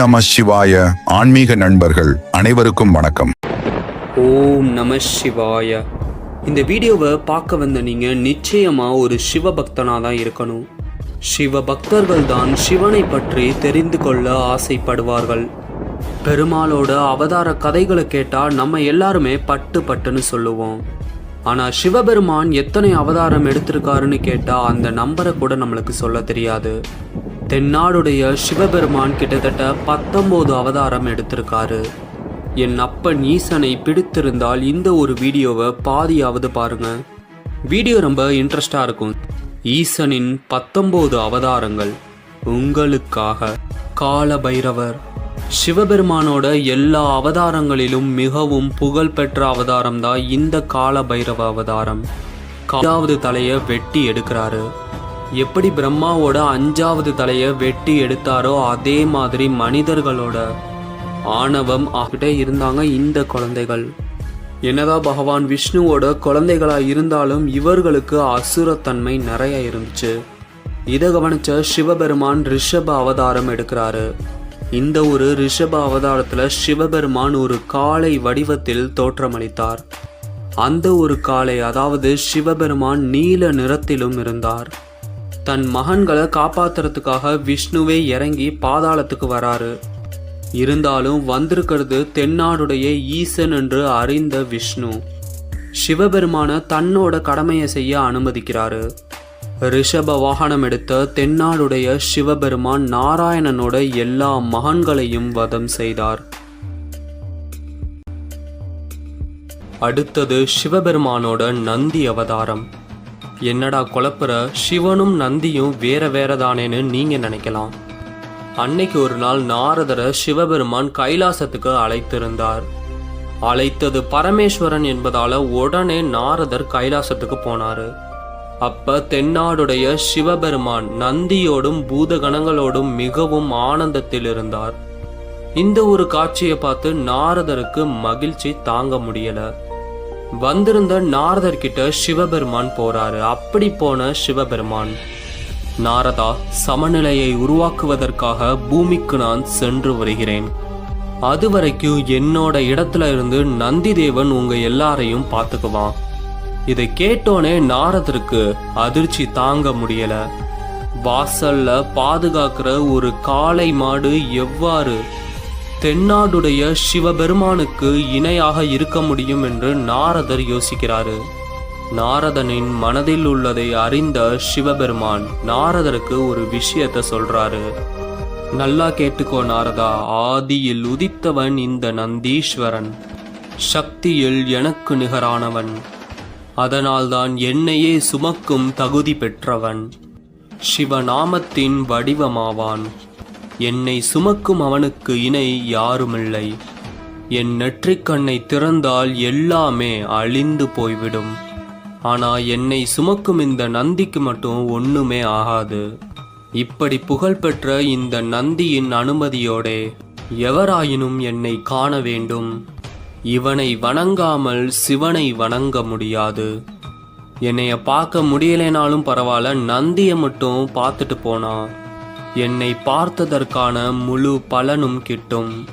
நம சிவாய ஆன்மீக நண்பர்கள் அனைவருக்கும் வணக்கம். ஓம் நம சிவாய. இந்த வீடியோவை பார்க்க வந்த நீங்கள் நிச்சயமாக ஒரு சிவபக்தனாக தான் இருக்கணும். சிவ பக்தர்கள் தான் சிவனை பற்றி தெரிந்து கொள்ள ஆசைப்படுவார்கள். பெருமாளோட அவதார கதைகளை கேட்டால் நம்ம எல்லாருமே பட்டு பட்டுன்னு சொல்லுவோம். ஆனால் சிவபெருமான் எத்தனை அவதாரம் எடுத்திருக்காருன்னு கேட்டால் அந்த நம்பரை கூட நம்மளுக்கு சொல்ல தெரியாது. தென்னாடுடைய சிவபெருமான் கிட்டத்தட்ட பத்தொம்போது அவதாரம் எடுத்திருக்காரு. என் அப்பன் ஈசனை பிடித்திருந்தால் இந்த ஒரு வீடியோவை பாதியாவது பாருங்க. வீடியோ ரொம்ப இன்ட்ரெஸ்டாக இருக்கும். ஈசனின் பத்தொம்போது அவதாரங்கள். உங்களுக்காக கால பைரவர் சிவபெருமானோட எல்லா அவதாரங்களிலும் மிகவும் புகழ்பெற்ற அவதாரம் தான் இந்த கால பைரவ அவதாரம். காலாவது தலையை வெட்டி எடுக்கிறாரு. எப்படி பிரம்மாவோட அஞ்சாவது தலையை வெட்டி எடுத்தாரோ அதே மாதிரி மனிதர்களோட ஆணவம் ஆகிட்டே இருந்தாங்க இந்த குழந்தைகள். என்னதான் பகவான் விஷ்ணுவோட குழந்தைகளாக இருந்தாலும் இவர்களுக்கு அசுரத்தன்மை நிறைய இருந்துச்சு. இதை கவனிச்ச சிவபெருமான் ரிஷப அவதாரம் எடுக்கிறாரு. இந்த ஒரு ரிஷப அவதாரத்தில் சிவபெருமான் ஒரு காளை வடிவத்தில் தோற்றமளித்தார். அந்த ஒரு காளை அதாவது சிவபெருமான் நீல நிறத்திலும் இருந்தார். தன் மகன்களை காப்பாத்துறதுக்காக விஷ்ணுவே இறங்கி பாதாளத்துக்கு வராரு. இருந்தாலும் வந்திருக்கிறது தென்னாடுடைய ஈசன் என்று அறிந்த விஷ்ணு. சிவபெருமான தன்னோட கடமையை செய்ய அனுமதிக்கிறாரு. ரிஷப வாகனம் எடுத்த தென்னாடுடைய சிவபெருமான் நாராயணனோட எல்லா மகன்களையும் வதம் செய்தார். அடுத்தது சிவபெருமானோட நந்தி அவதாரம். என்னடா குழப்புற? சிவனும் நந்தியும் வேற வேற தானேன்னு நீங்க நினைக்கலாம். அன்னைக்கு ஒரு நாள் நாரதரை சிவபெருமான் கைலாசத்துக்கு அழைத்திருந்தார். அழைத்தது பரமேஸ்வரன் என்பதால உடனே நாரதர் கைலாசத்துக்கு போனாரு. அப்ப தென்னாடுடைய சிவபெருமான் நந்தியோடும் பூதகணங்களோடும் மிகவும் ஆனந்தத்தில் இருந்தார். இந்த ஒரு காட்சியை பார்த்து நாரதருக்கு மகிழ்ச்சி தாங்க முடியலை. வந்திருந்த நாரதர்கிட்ட சிவபெருமான் போறாரு. அப்படி போன சிவபெருமான் நாரதா சமநிலையை உருவாக்குவதற்காக பூமிக்கு நான் சென்று வருகிறேன். அது வரைக்கும் என்னோட இடத்துல இருந்து நந்தி தேவன் உங்க எல்லாரையும் பார்த்துக்குவான். இதை கேட்டோனே நாரதருக்கு அதிர்ச்சி தாங்க முடியல. வாசல்ல பாதுகாக்கிற ஒரு காளை மாடு எவ்வாறு தென்னாடுடைய சிவபெருமானுக்கு இணையாக இருக்க முடியும் என்று நாரதர் யோசிக்கிறாரு. நாரதனின் மனதில் உள்ளதை அறிந்த சிவபெருமான் நாரதருக்கு ஒரு விஷயத்த சொல்றாரு. நல்லா கேட்டுக்கோ நாரதா ஆதியில் உதித்தவன் இந்த நந்தீஸ்வரன். சக்தியில் எனக்கு நிகரானவன். அதனால்தான் என்னையே சுமக்கும் தகுதி பெற்றவன். சிவநாமத்தின் வடிவமாவான். என்னை சுமக்கும் அவனுக்கு இணை யாருமில்லை. என் நெற்றிக்கண்ணை திறந்தால் எல்லாமே அழிந்து போய்விடும். ஆனா என்னை சுமக்கும் இந்த நந்திக்கு மட்டும் ஒண்ணுமே ஆகாது. இப்படி புகழ்பெற்ற இந்த நந்தியின் அனுமதியோடே எவராயினும் என்னை காண வேண்டும். இவனை வணங்காமல் சிவனை வணங்க முடியாது. என்னைய பார்க்க முடியலைனாலும் பரவாயில்ல நந்தியை மட்டும் பார்த்துட்டு போனான் என்னை பார்த்ததற்கான முழு பலனும் கிட்டும்.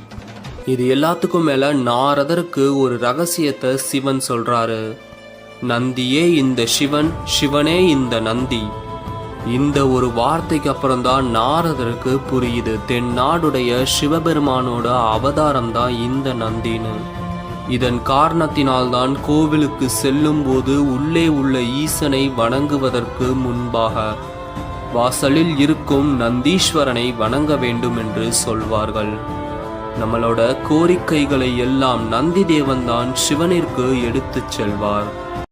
இது எல்லாத்துக்கும் மேல நாரதருக்கு ஒரு ரகசியத்தை சிவன் சொல்றாரு. நந்தியே இந்த சிவன் சிவனே இந்த நந்தி. இந்த ஒரு வார்த்தைக்கு அப்புறம்தான் நாரதருக்கு புரியுது. தென்னாடுடைய சிவபெருமானோட அவதாரம் தான் இந்த நந்தின்னு. இதன் காரணத்தினால்தான் கோவிலுக்கு செல்லும் போது உள்ளே உள்ள ஈசனை வணங்குவதற்கு முன்பாக வாசலில் இருக்கும் நந்தீஸ்வரனை வணங்க வேண்டும் என்று சொல்வார்கள். நம்மளோட கோரிக்கைகளை எல்லாம் நந்தி தேவன்தான் சிவனிற்கு எடுத்துச் செல்வார்.